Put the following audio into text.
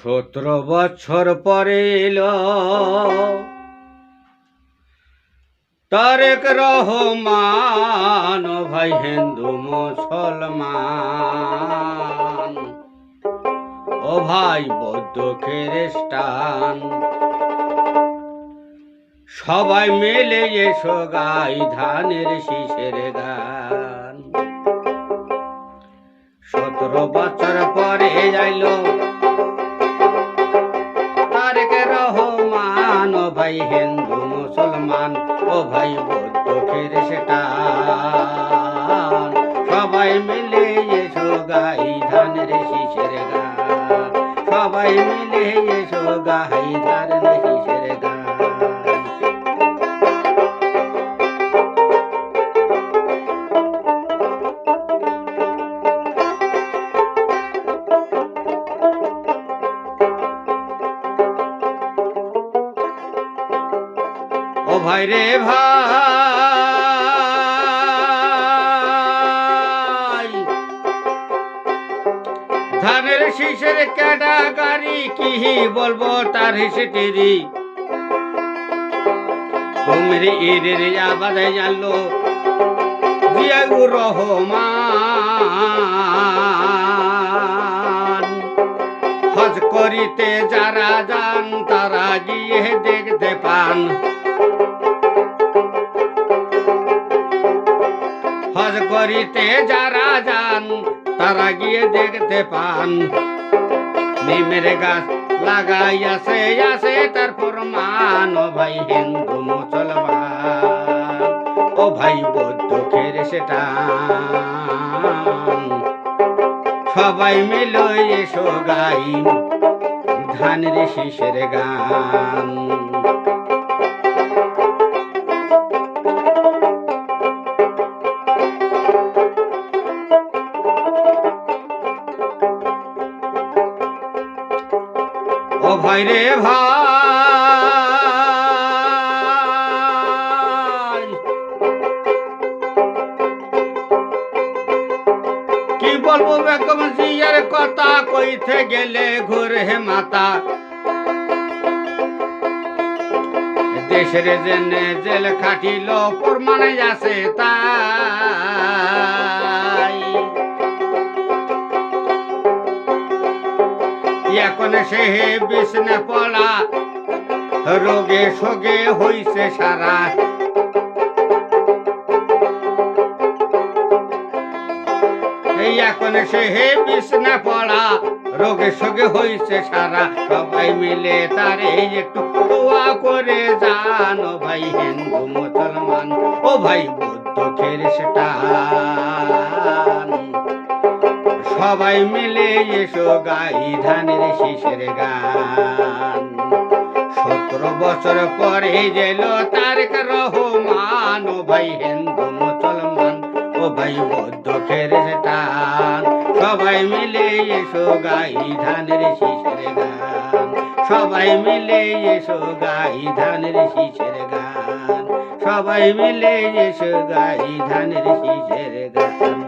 সতেরো বছর পরে তারেক রহমান ভাই হিন্দু মুসলমান, ও ভাই বৌদ্ধ খ্রিস্টান, সবাই মিলে এসো গাই ধানের শীষের গান। সতেরো ভাই হিন্দু মুসলমান, ও ভাই বৌদ্ধ খ্রিস্টান। সবাই মিলে এসো গাই ধানের শিশের গান। সবাই মিলে এসো গাই ধানের শিশের গান। ভাই রে ভাই। ধানের শীষের ক্যাডা গাড়ি, কি বলব তার হিসেটেরি। তোমরে এদের আবাদে জানলো জিয়াউর রহমান। হজ করিতে যারা যান, তারা গিয়ে দেখতে পান। হজ করিতে যারা যান, তারা গিয়ে দেখতে পান। নিমের গাছ লাগাই আসে আসে তারপর মান ও ভাই হিন্দু মুসলমান, ও ভাই বৌদ্ধ খ্রিস্টান। সবাই মিলো এসো গাই ধানের শীষের গান। ভাই রে ভাই। কি বলব বেগম জিয়ার কথা কইতে গেলে ঘুরে মাতা। দেশের জেনে জেল খাটিল, প্রমাণে আছে তাই সে বিছনে পড়া রোগে সোগে হইছে সারা। এখন সে, হে বিছনে পড়া রোগে সোগে হইছে সারা। সবাই মিলে তারে একটু দোয়া করে, জানো ভাই হিন্দু মুসলমান, ও ভাই বৌদ্ধ খ্রিস্টান। সবাই মিলে এসো গাই ধানের শীষের গান। সতেরো বছর পরে গেল তারেক রহমান। ও ভাই হিন্দু, মুসলমান, ও ভাই বৌদ্ধ খ্রিস্টান। সবাই মিলে এসো গাই ধানের শীষের গান। সবাই মিলে এসো গাই ধানের শীষের গান। সবাই মিলে এসো গাই ধানের শীষের গান।